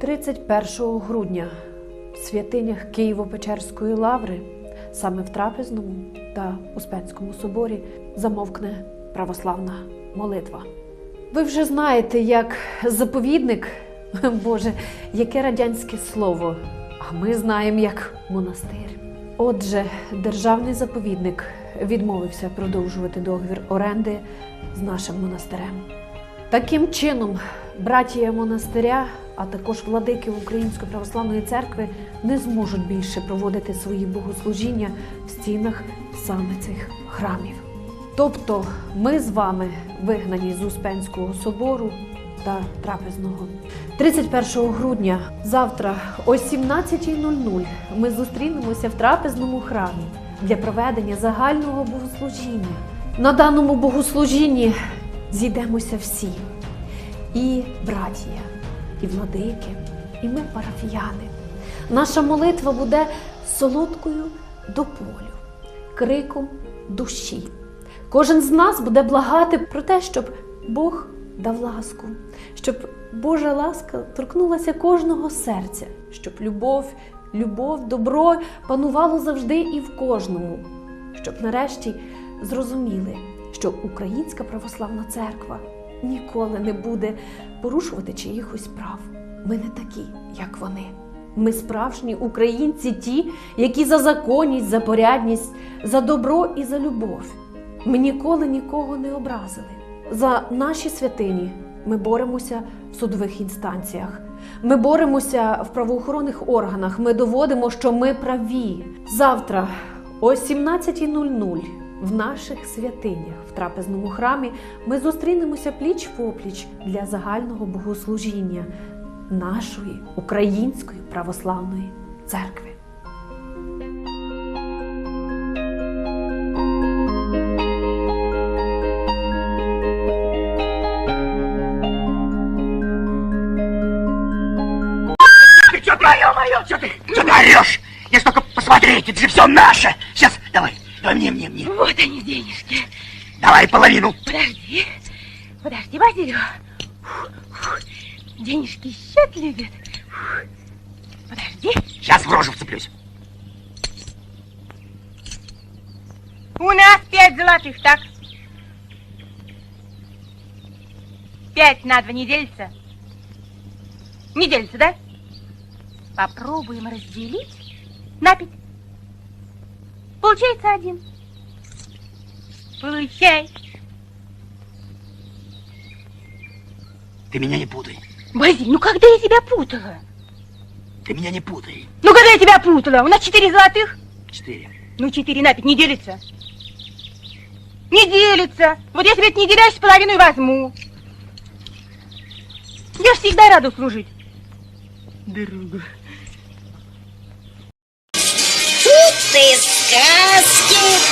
31 грудня в святинях Києво-Печерської лаври, саме в Трапезному та Успенському соборі, замовкне православна молитва. Ви вже знаєте, як заповідник, Боже, яке радянське слово, а ми знаємо як монастир. Отже, державний заповідник відмовився продовжувати договір оренди з нашим монастирем. Таким чином, братія монастиря, а також владики Української православної церкви не зможуть більше проводити свої богослужіння в стінах саме цих храмів. Тобто ми з вами вигнані з Успенського собору та трапезного. 31 грудня, завтра о 17.00 ми зустрінемося в трапезному храмі для проведення загального богослужіння. На даному богослужінні зійдемося всі і братія, і владики, і ми парафіяни. Наша молитва буде солодкою до полю, криком душі. Кожен з нас буде благати про те, щоб Бог дав ласку, щоб Божа ласка торкнулася кожного серця, щоб любов, любов, добро панувало завжди і в кожному, щоб нарешті зрозуміли, що Українська православна церква ніколи не буде порушувати чиїхось прав. Ми не такі, як вони. Ми справжні українці, ті, які за законність, за порядність, за добро і за любов. Ми ніколи нікого не образили. За наші святині ми боремося в судових інстанціях. Ми боремося в правоохоронних органах. Ми доводимо, що ми праві. Завтра о 17.00 в наших святинях в трапезному храмі ми зустрінемося пліч в опліч для загального богослужіння нашої української православної церкви. Ты что, мое, мое, что ты, что ты орешь? Я ж только посмотреть, это же все наше. Сейчас, давай, давай мне, мне, мне. Вот они, денежки. Давай половину. Подожди. Подожди, Базилио. Денежки счет любят. Подожди. Сейчас в рожу вцеплюсь. У нас пять золотых, так? Пять на два не делится? Не делится, да? Попробуем разделить на пять. Получается один. Получай. Ты меня не путай. Базиль, ну когда я тебя путала? Ты меня не путай. Ну когда я тебя путала? У нас четыре золотых. Четыре. Ну, четыре на пять не делится. Не делится. Вот я тебе это не делясь, половину и возьму. Я всегда рада служить. Другу. Тут и Casket.